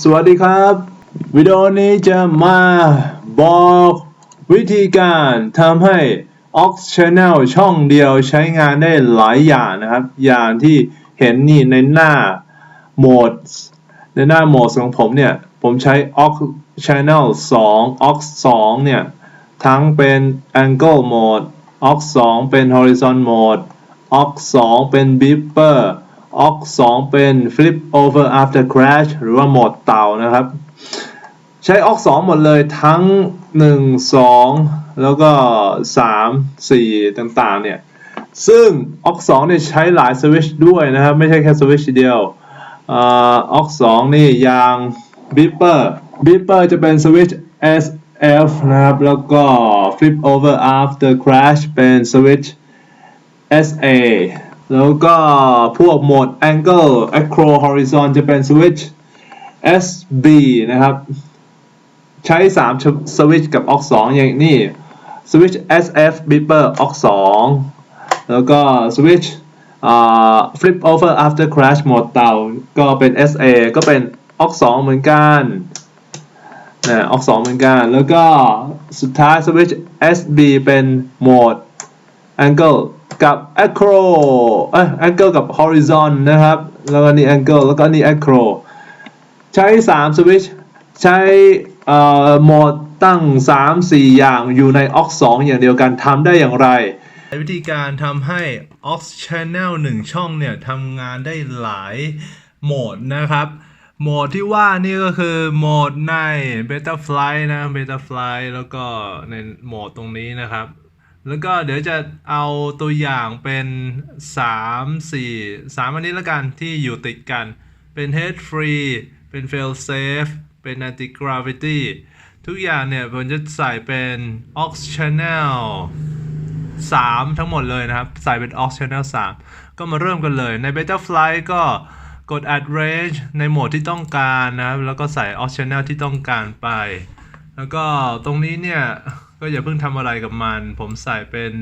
สวัสดีครับ วิดีโอนี้จะมาบอกวิธีการทำให้ Ox Channel ช่องเดียวใช้งานได้หลายอย่างนะครับ อย่างที่เห็นนี่ในหน้าโหมด ในหน้าโหมดของผมเนี่ย ผมใช้ Ox Channel 2 Ox 2 เนี่ย ทั้งเป็น Angle Mode Ox 2 เป็น Horizon Mode Ox 2 เป็น Beeper Ox 2เป็น Flip Over After Crash หรือว่าโหมดเต่านะครับ ใช้ Ox 2หมดเลยทั้ง 1 2 แล้วก็ 3 4 ต่างๆ เนี่ย ซึ่ง Ox 2เนี่ยใช้หลายสวิตช์ด้วยนะครับ ไม่ใช่แค่สวิตช์เดียวอ่อ Ox 2นี่อยาง Beeper Beeper จะเป็นสวิตช์ SF นะครับ แล้วก็ Flip Over After Crash เป็นสวิตช์ SA แล้วก็พวกโหมด Angle Acro Horizon จะเป็นสวิตช์ SB นะครับ ใช้3สวิตช์กับ OX 2อย่างนี้สวิตช์ SF Beeper OX 2แล้วก็สวิตช์ Flip Over After Crash โหมดเตาก็เป็น SA ก็เป็น OX 2เหมือนกันนะ OX 2เหมือนกัน แล้วก็สุดท้ายสวิตช์ SB เป็นโหมด angle กับ acro เอ้ย angle กับ horizon นะครับ แล้วก็นี่ angle แล้วก็นี่ acro ใช้3สวิตช์ใช้เอ่อโหมดตั้ง 3 4 อย่างอยู่ใน aux 2 อย่างเดียวกันทำได้อย่างไรวิธีการทำให้ Ox Channel 1 ช่องเนี่ยทำงานได้หลายโหมดนะครับ โหมดที่ว่านี่ก็คือโหมดใน Betafly นะ Betafly แล้วก็ในโหมดตรงนี้นะครับ แล้วก็เดี๋ยวจะเอาตัวอย่างเป็น 3 4 3 อันนี้ล้วกันที่อยู่ติดกัน เป็น head free เป็น fail safe เป็น anti gravity ทุกอย่างเนี่ยผมจะใส่เป็น Ox Channel 3 ทั้งหมดเลยนะครับ ใส่เป็น Ox Channel 3 ก็มาเริ่มกันเลยใน Beta Flight ก็กด Add Range ในโหมดที่ต้องการนะครับ แล้วก็ใส่ Ox Channel ที่ต้องการไป แล้วก็ตรงนี้เนี่ย ก็อย่าเพิ่งทำอะไรกับมัน ผมใส่เป็น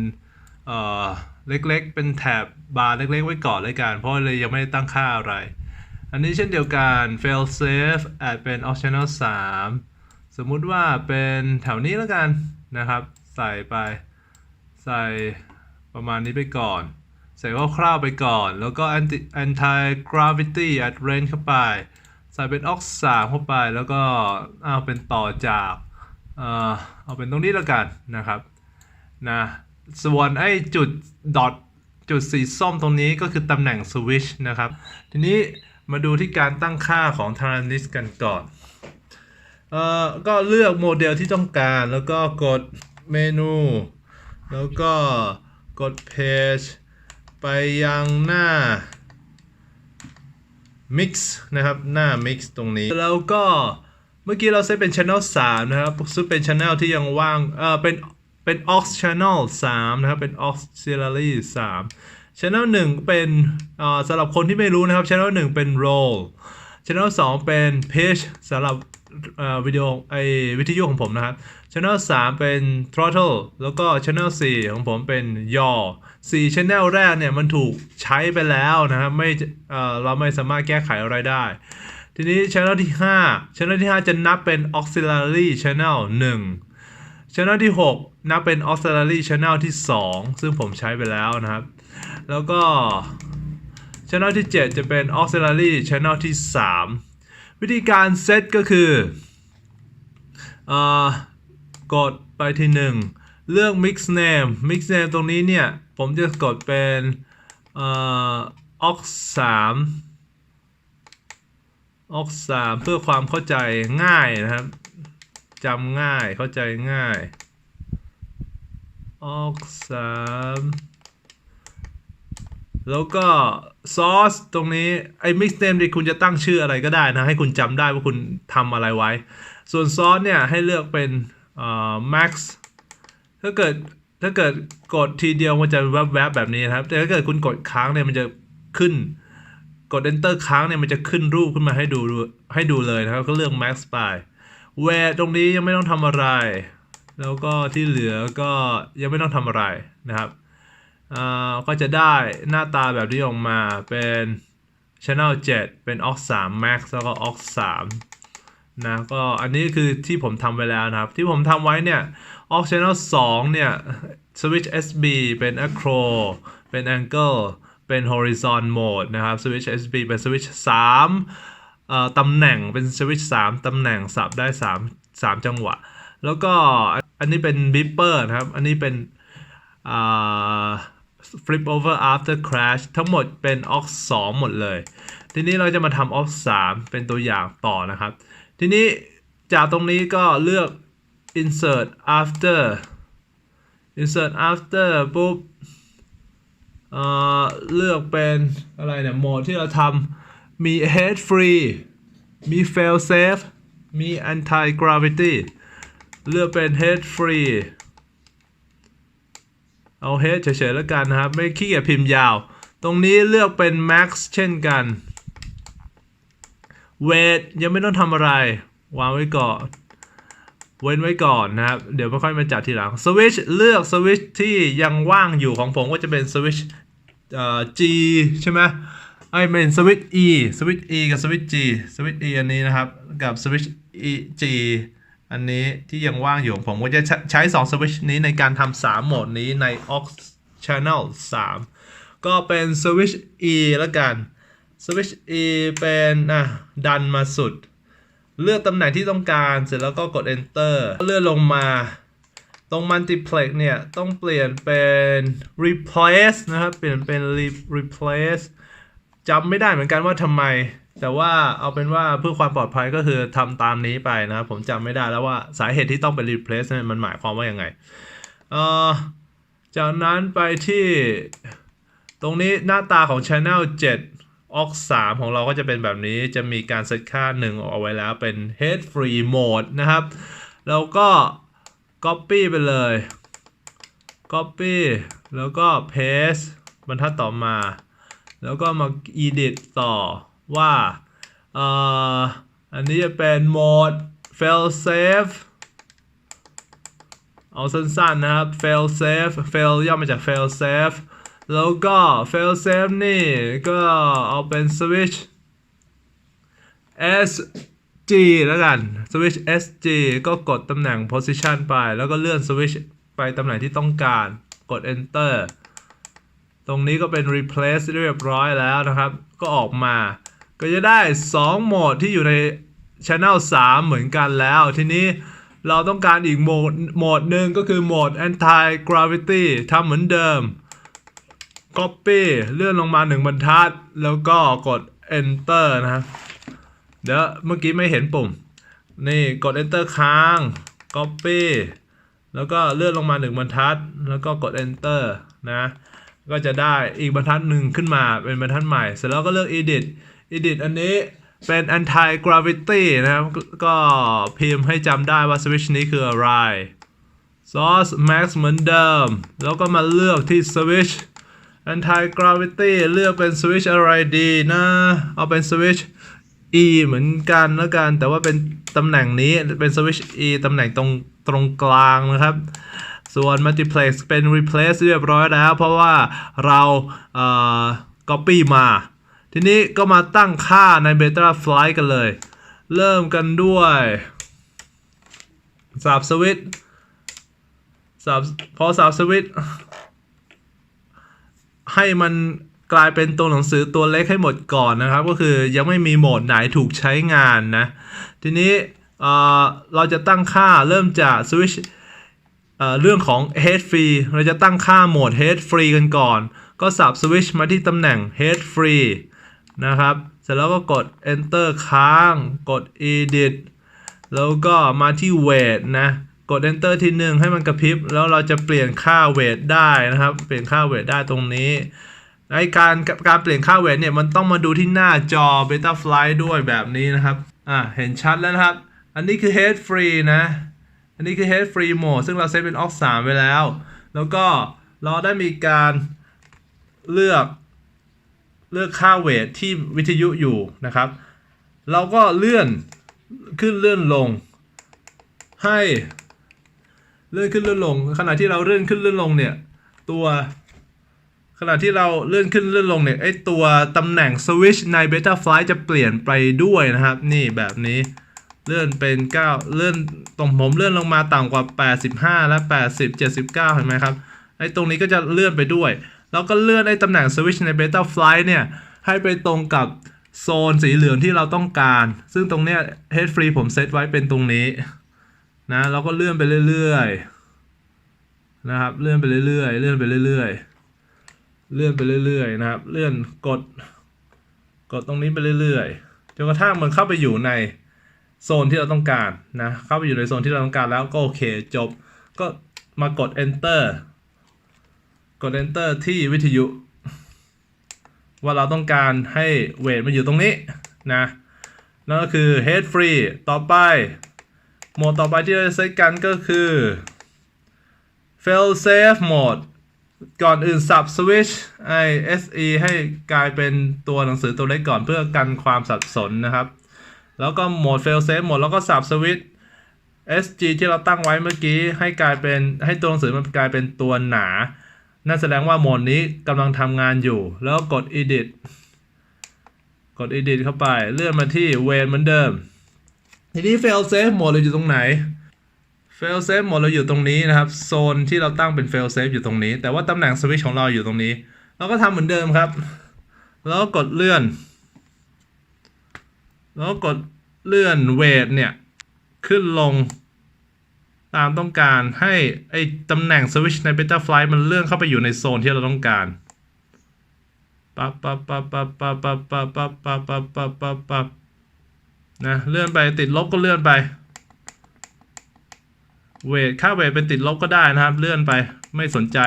เอ่อเล็กๆ เป็นแถบบาร์เล็กๆ ไว้ก่อนเลยกัน เพราะเลยยังไม่ได้ตั้งค่าอะไร อันนี้เช่นเดียวกัน fail safe add เป็น Ox Channel 3 สมมุติว่าเป็นแถวนี้แล้วกันนะครับ ใส่ไป ใส่ประมาณนี้ไปก่อน ใส่คร่าวๆไปก่อน แล้วก็ anti anti gravity at range เข้าไป ใส่เป็น ox 3เข้าไป แล้วก็เอาเป็นต่อจากเอ่อ เอาเป็นตรงนี้แล้วกันนะครับนะส่วนไอ้จุดดอทจุดสีส้มตรงนี้ก็คือตำแหน่งสวิชนะครับ ทีนี้มาดูที่การตั้งค่าของ Taranis กันก่อนเอ่อก็เลือกโมเดลที่ต้องการแล้วก็กดเมนู แล้วก็กด Page ไปยังหน้า Mix นะครับ หน้า Mix ตรงนี้ แล้วก็ มื่อกี้เราเซตเป็น Channel 3 นะครับซึ่งเป็น Channel ที่ยังว่างเอ่อเป็นเป็น Aux Channel 3 นะครับ เป็น Auxiliary 3 Channel 1 เป็นเอ่อสำหรับคนที่ไม่รู้นะครับ Channel 1 เป็น Roll Channel 2 เป็น Page สำหรับเอ่อวิดีโอไอวิทยุของผมนะครับ Channel 3 เป็น Throttle แล้วก็ Channel 4 ของผมเป็น Yaw 4 Channel แรกเนี่ยมันถูกใช้ไปแล้วนะครับไม่เอ่อเราไม่สามารถแก้ไขอะไรได้ ทีนี้ Channel ที่ 5 Channel ที่ 5 จะนับเป็น Auxiliary Channel 1 Channel ที่ 6 นับเป็น Auxiliary Channel ที่ 2 ซึ่งผมใช้ไปแล้วนะครับ แล้วก็ Channel ที่ 7 จะเป็น Auxiliary Channel ที่ 3 วิธีการเซตก็คือเออกดไปที่ 1 เลือก Mix Name Mix Name ตรงนี้เนี่ย ผมจะกดเป็นเอ่ อ Aux 3 Aux 3เพื่อความเข้าใจง่ายนะครับจำง่ายเข้าใจง่าย Aux 3แล้วก็ซอสตรงนี้ไอ้ mix name ที่คุณจะตั้งชื่ออะไรก็ได้นะ ให้คุณจำได้ว่าคุณทำอะไรไว้ ส่วนซอสเนี่ย ให้เลือกเป็นเอ่อ max ถ้าเกิดถ้าเกิดกดทีเดียวมันจะแวบๆแบบนี้นะครับ แต่ถ้าเกิดคุณกดค้างเนี่ยมันจะขึ้น กด enter ค้างเนี่ยมันจะขึ้นรูปขึ้นมาให้ดูให้ดูเลยนะครับ ก็เลือก max ไป where ตรงนี้ยังไม่ต้องทำอะไร แล้วก็ที่เหลือก็ยังไม่ต้องทำอะไรนะครับอ่าก็จะได้หน้าตาแบบนี้ออกมาเป็น channel 7 เป็น aux 3 max แล้วก็ aux 3นะก็อันนี้คือที่ผมทำไว้แล้วนะครับ ที่ผมทำไว้เนี่ย aux channel 2 เนี่ย switch SB เป็น acro เป็น angle เป็น horizon mode นะครับ switch SB เป็น switch 3ตำแหน่งเป็น switch 3ตำแหน่งสับได้ 3 3 จังหวะ แล้วก็อันนี้เป็น beeper นะครับ อันนี้เป็น flip over after crash ทั้งหมดเป็น aux 2 หมดเลย ทีนี้เราจะมาทำ aux 3 เป็นตัวอย่างต่อนะครับ ทีนี้จากตรงนี้ก็เลือก insert after insert after ปุ๊บ เลือกเป็นอะไรเนี่ยโหมดที่เราทำมี head free มี fail safe มี anti gravity เลือกเป็น head free เอาเฮดเฉยๆแล้วกันนะครับ ไม่ขี้เกียจพิมพ์ยาว ตรงนี้เลือกเป็น max เช่นกัน weight ยังไม่ต้องทำอะไร วางไว้ก่อน เว้นไว้ก่อนนะครับ เดี๋ยวไม่ค่อยมาจัดทีหลัง switch เลือก switch ที่ยังว่างอยู่ของผมก็จะเป็น switch เอ่อ G ใช่ไหมไอ้เป็น switch E switch E กับ switch G switch E อันนี้นะครับ กับ switch E G อันนี้ที่ยังว่างอยู่ของผมก็จะใช้ 2 switch นี้ในการทำ3โหมดนี้ใน aux channel 3 ก็เป็น switch E แล้วกัน switch E เป็นอะดันมาสุด เลือกตำแหน่งที่ต้องการเสร็จแล้วก็กด enter เลื่อนลงมาตรง multiplex เนี่ย ต้องเปลี่ยนเป็น replace นะครับ เปลี่ยนเป็น re- replace จำไม่ได้เหมือนกันว่าทำไม แต่ว่าเอาเป็นว่าเพื่อความปลอดภัยก็คือทำตามนี้ไปนะครับผมจำไม่ได้แล้วว่าสาเหตุที่ต้องเป็น replace เนี่ยมันหมายความว่ายังไงเอ่อจากนั้นไปที่ตรงนี้หน้าตาของ Channel 7 aux 3ของเราก็จะเป็นแบบนี้จะมีการเซตค่าหนึ่งเอาไว้แล้วเป็น head free mode นะครับ แล้วก็ copy ไปเลย copy แล้วก็ paste บรรทัดต่อมา แล้วก็มา edit ต่อว่าเอ่ออันนี้จะเป็น mode fail safe เอาสั้นๆนะครับ fail safe fail ย่อมาจาก fail safe แล้วก็ fail safe นี่ก็เอาเป็น switch SG แล้วกัน switch SG ก็กดตำแหน่ง position ไป แล้วก็เลื่อน switch ไปตำแหน่งที่ต้องการ กด enter ตรงนี้ก็เป็น replace เรียบร้อยแล้วนะครับ ก็ออกมา ก็จะได้ 2 โหมดที่อยู่ใน Channel 3 เหมือนกันแล้ว ทีนี้เราต้องการอีกโหมดโหมดหนึ่งก็คือโหมด anti gravity ทำเหมือนเดิม copy เลื่อนลงมา1บรรทัด แล้วก็กด enter นะครับเดี๋ยวเมื่อกี้ไม่เห็นปุ่ม นี่กด enter ค้าง copy แล้วก็เลื่อนลงมา1บรรทัด แล้วก็กด enter นะ ก็จะได้อีกบรรทัดหนึ่งขึ้นมาเป็นบรรทัดใหม่ เสร็จแล้วก็เลือก edit edit อันนี้เป็น anti gravity นะครับ ก็พิมพ์ให้จำได้ว่า switch นี้คืออะไร source max เหมือนเดิม แล้วก็มาเลือกที่ switch anti gravity เลือกเป็น switch อะไรดีนะ เอาเป็น switch E เหมือนกันแล้วกัน แต่ว่าเป็นตำแหน่งนี้เป็น switch E ตำแหน่งตรงตรงกลางนะครับ ส่วน multiplex เป็น replace เรียบร้อยแล้ว เพราะว่าเราเอ่อ copy มา ทีนี้ก็มาตั้งค่าใน beta flight กันเลย เริ่มกันด้วยสับสวิตสับพอสับสวิต ให้มันกลายเป็นตัวหนังสือตัวเล็กให้หมดก่อนนะครับ ก็คือยังไม่มีโหมดไหนถูกใช้งานนะ ทีนี้เราจะตั้งค่าเริ่มจาก switch เอ่อเรื่องของ head free เราจะตั้งค่าโหมด head free กันก่อน ก็สับ switch มาที่ตำแหน่ง head free นะครับ เสร็จแล้วก็กด enter ค้าง กด edit แล้วก็มาที่ weight นะ กด enter ทีหนึ่งให้มันกระพริบ แล้วเราจะเปลี่ยนค่า weight ได้นะครับ เปลี่ยนค่า weight ได้ตรงนี้ในการการเปลี่ยนค่า weight เนี่ยมันต้องมาดูที่หน้าจอ Betaflight ด้วยแบบนี้นะครับ อ่าเห็นชัดแล้วนะครับ อันนี้คือ head free นะ อันนี้คือ head free mode ซึ่งเราเซตเป็น aux 3ไว้แล้ว แล้วก็เราได้มีการเลือกเลือกค่าเวทที่วิทยุอยู่นะครับ เราก็เลื่อนขึ้นเลื่อนลงให้ เลื่อนขึ้นเลื่อนลง ขณะที่เราเลื่อนขึ้นเลื่อนลงเนี่ย ตัว ขณะที่เราเลื่อนขึ้นเลื่อนลงเนี่ยไอตัวตำแหน่งสวิชใน Beta Flight จะเปลี่ยนไปด้วยนะครับ นี่แบบนี้เลื่อนเป็น 9 เลื่อนตรงผมเลื่อนลงมาต่ำกว่า 85 และ 80 79 เห็นไหมครับไอตรงนี้ก็จะเลื่อนไปด้วย แล้วก็เลื่อนไอตำแหน่งสวิชใน Beta Flight เนี่ย ให้ไปตรงกับโซนสีเหลืองที่เราต้องการ ซึ่งตรงเนี้ย Head Free ผมเซตไว้เป็นตรงนี้ นะแล้วก็เลื่อนไปเรื่อยๆนะครับ เลื่อนไปเรื่อยๆเลื่อนไปเรื่อยๆเลื่อนไปเรื่อยๆนะครับ เลื่อนกด กดตรงนี้ไปเรื่อยๆจนกระทั่งมันเข้าไปอยู่ในโซนที่เราต้องการนะเข้าไปอยู่ในโซนที่เราต้องการแล้วก็โอเคจบ ก็มากด enter กด enter ที่วิทยุ ว่าเราต้องการให้เวทมันอยู่ตรงนี้นะนั่นก็คือ head free ต่อไป โหมดต่อไปที่เราจะใช้กันก็คือ fail safe mode ก่อนอื่นสับ switch ไอ SE ให้กลายเป็นตัวหนังสือตัวเล็กก่อนเพื่อกันความสับสนนะครับ แล้วก็โหมด fail safe โหมดแล้วก็สับ switch SG ที่เราตั้งไว้เมื่อกี้ให้กลายเป็นให้ตัวหนังสือมันกลายเป็นตัวหนานั่นแสดงว่าโหมดนี้กำลังทำงานอยู่ แล้วกด edit กด edit เข้าไปเลื่อนมาที่ w a y เหมือนเดิม ทีนี้ fail safe หมดเราอยู่ตรงไหน fail safe หมดเราอยู่ตรงนี้นะครับโซนที่เราตั้งเป็น fail safe อยู่ตรงนี้ แต่ว่าตำแหน่งสวิตช์ของเราอยู่ตรงนี้ เราก็ทำเหมือนเดิมครับ แล้วก็กดเลื่อน แล้วก็กดเลื่อนเวทเนี่ย ขึ้นลงตามต้องการให้ไอ้ตำแหน่งสวิตช์ใน Beta Flight มันเลื่อนเข้าไปอยู่ในโซนที่เราต้องการปั๊บปั๊บปั๊บปั๊บปั๊บปั๊บปั๊บปั๊บปั๊บปั๊บปั๊บปั๊บ นะเลื่อนไปติดลบก็เลื่อนไปเวทค่าเวทเป็นติดลบก็ได้นะครับ เลื่อนไปไม่สนใจ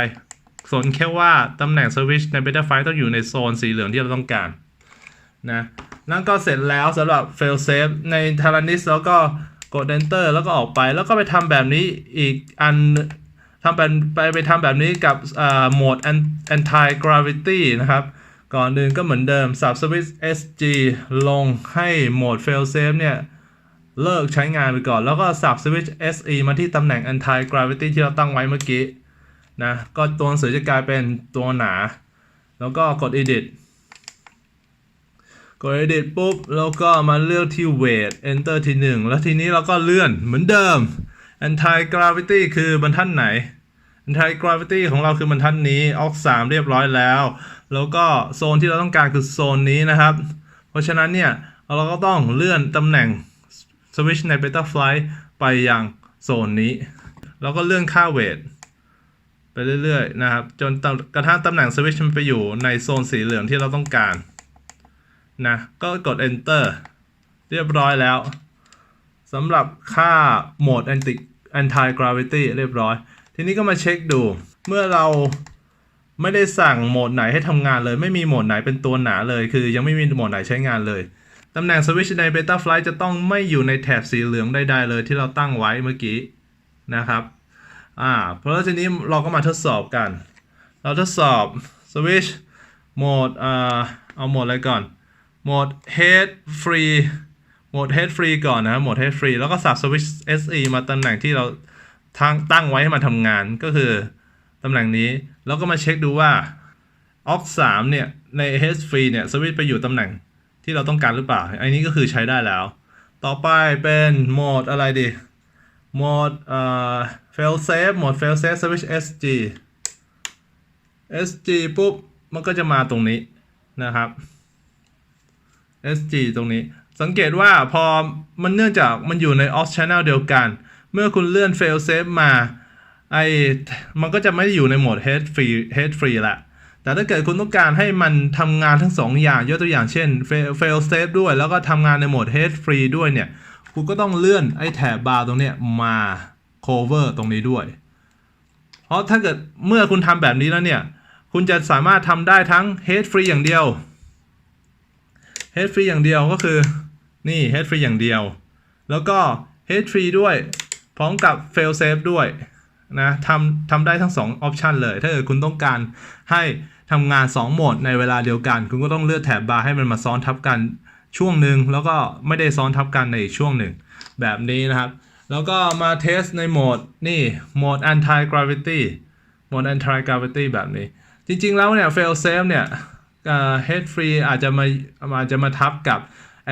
สนแค่ว่าตำแหน่งสวิตชใน Beta Flight ต้องอยู่ในโซนสีเหลืองที่เราต้องการนะนั่นก็เสร็จแล้วสำหรับ fail safe ใน t a r a n i s แล้วก็กด enter แล้วก็ออกไปแล้วก็ไปทำแบบนี้อีกอันทำไปไปทำแบบนี้กับอ่าโหมด anti gravity นะครับ ก่อนอื่นก็เหมือนเดิม sub switch SG ลงให้โหมด fail safe เนี่ย เลิกใช้งานไปก่อน แล้วก็สับ switch SE มาที่ตำแหน่ง anti gravity ที่เราตั้งไว้เมื่อกี้นะ ก็ตัวหนังสือจะกลายเป็นตัวหนา แล้วก็กด edit กด edit ปุ๊บ แล้วก็มาเลือกที่ weight enter ทีหนึ่งแล้วทีนี้เราก็เลื่อนเหมือนเดิม anti gravity คือบรรทัดไหน anti gravity ของเราคือบรรทัดนี้ ox 3เรียบร้อยแล้ว แล้วก็โซนที่เราต้องการคือโซนนี้นะครับ เพราะฉะนั้นเนี่ย เราก็ต้องเลื่อนตำแหน่งสวิตชใน Beta Flight ไปยังโซนนี้ แล้วก็เลื่อนค่าเวทไปเรื่อยๆนะครับ จนกระทั่งตำแหน่งสวิตชมันไปอยู่ในโซนสีเหลืองที่เราต้องการนะก็กด enter เรียบร้อยแล้วสำหรับค่าโหมด anti anti gravity เรียบร้อย ทีนี้ก็มาเช็คดู เมื่อเราไม่ได้สั่งโหมดไหนให้ทำงานเลย ไม่มีโหมดไหนเป็นตัวหนาเลย คือยังไม่มีโหมดไหนใช้งานเลยตำแหน่งสวิตชใน Beta Flight จะต้องไม่อยู่ในแถบสีเหลืองใดๆเลยที่เราตั้งไว้เมื่อกี้นะครับอ่าเพราะฉะนั้นทีนี้เราก็มาทดสอบกัน เราทดสอบสวิตชโหมดอ่าเอาโหมดอะไรก่อนโหมด Head Free โหมด Head Free ก่อนนะครับโหมด Head Free แล้วก็สับสวิตช SE มาตำแหน่งที่เรา ตั้งตั้งไว้ให้มาทำงานก็คือตำแหน่งนี้ แล้วก็มาเช็คดูว่า Ox 3เนี่ย ใน Head Free เนี่ยสวิตช์ไปอยู่ตำแหน่งที่เราต้องการหรือเปล่า อันนี้ก็คือใช้ได้แล้ว ต่อไปเป็นโหมดอะไรดี โหมดเอ่อ fail safe โหมด fail safe switch SG SG ปุ๊บ มันก็จะมาตรงนี้นะครับ SG ตรงนี้ สังเกตว่าพอมันเนื่องจากมันอยู่ใน off channel เดียวกัน เมื่อคุณเลื่อน fail safe มาไอมันก็จะไม่ได้อยู่ในโหมด head free head free ละแต่ถ้าเกิดคุณต้องการให้มันทำงานทั้งสองอย่าง ยกตัวอย่างเช่น fail safe ด้วย แล้วก็ทำงานในโหมด head free ด้วยเนี่ย คุณก็ต้องเลื่อนไอ้แถบบาร์ตรงเนี้ยมา cover ตรงนี้ด้วย เพราะถ้าเกิดเมื่อคุณทำแบบนี้แล้วเนี่ย คุณจะสามารถทำได้ทั้ง head free อย่างเดียว head free อย่างเดียวก็คือ นี่ head free อย่างเดียว แล้วก็ head free ด้วย ร้อมกับ fail safe ด้วยนะทำทำได้ทั้ง2ออปชันเลย ถ้าเกิดคุณต้องการให้ทำงาน 2 โหมดในเวลาเดียวกัน คุณก็ต้องเลือกแถบบาร์ให้มันมาซ้อนทับกันช่วงหนึ่งแล้วก็ไม่ได้ซ้อนทับกันในอีกช่วงหนึ่ง แบบนี้นะครับ แล้วก็มาเทสในโหมดนี่โหมด anti gravity โหมด anti gravity แบบนี้ จริง ๆ แล้วเนี่ย fail safe เนี่ย head free อาจจะมาอาจจะมาทับกับ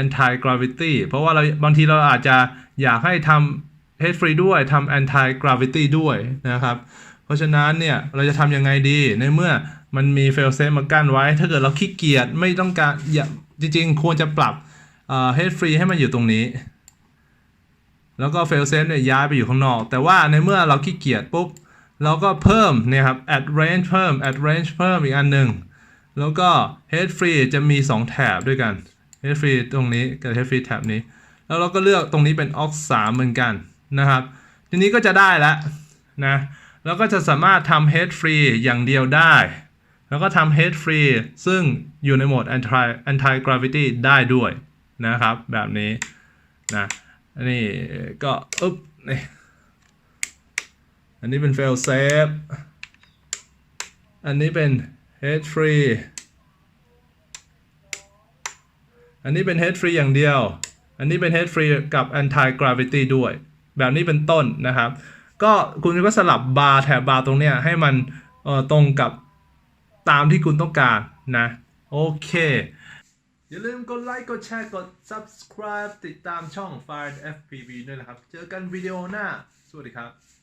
anti gravity เพราะว่าเราบางทีเราอาจจะอยากให้ทำ head free ด้วยทำ anti gravity ด้วยนะครับ เพราะฉะนั้นเนี่ยเราจะทำยังไงดีในเมื่อมันมี fail safe มากั้นไว้ ถ้าเกิดเราขี้เกียจไม่ต้องการอย่าจริง ๆ ควรจะปรับเอ่อ head free ให้มันอยู่ตรงนี้ แล้วก็ fail safe เนี่ยย้ายไปอยู่ข้างนอก แต่ว่าในเมื่อเราขี้เกียจปุ๊บเราก็เพิ่มเนี่ยครับ add range เพิ่ม add range เพิ่มอีกอันหนึ่งแล้วก็ head free จะมี 2 แถบด้วยกัน head free ตรงนี้กับ head free แถบนี้ แล้วเราก็เลือกตรงนี้เป็น aux 3เหมือนกัน นะครับ ทีนี้ก็จะได้แล้วนะแล้วก็จะสามารถทำ head free อย่างเดียวได้ แล้วก็ทำ head free ซึ่งอยู่ในโหมด anti anti gravity ได้ด้วยนะครับ แบบนี้นะอันนี้ก็อึ๊บนี่อันนี้เป็น fail safe อันนี้เป็น head free อันนี้เป็น head free อย่างเดียว อันนี้เป็น head free กับ anti gravity ด้วย แบบนี้เป็นต้นนะครับ ก็คุณก็สลับบาร์แถบบาร์ตรงเนี้ยให้มันเอ่อตรงกับตามที่คุณต้องการนะ โอเค อย่าลืมกดไลค์ กดแชร์ กด subscribe ติดตามช่อง Fire FPV ด้วยนะครับ เจอกันวิดีโอหน้า สวัสดีครับ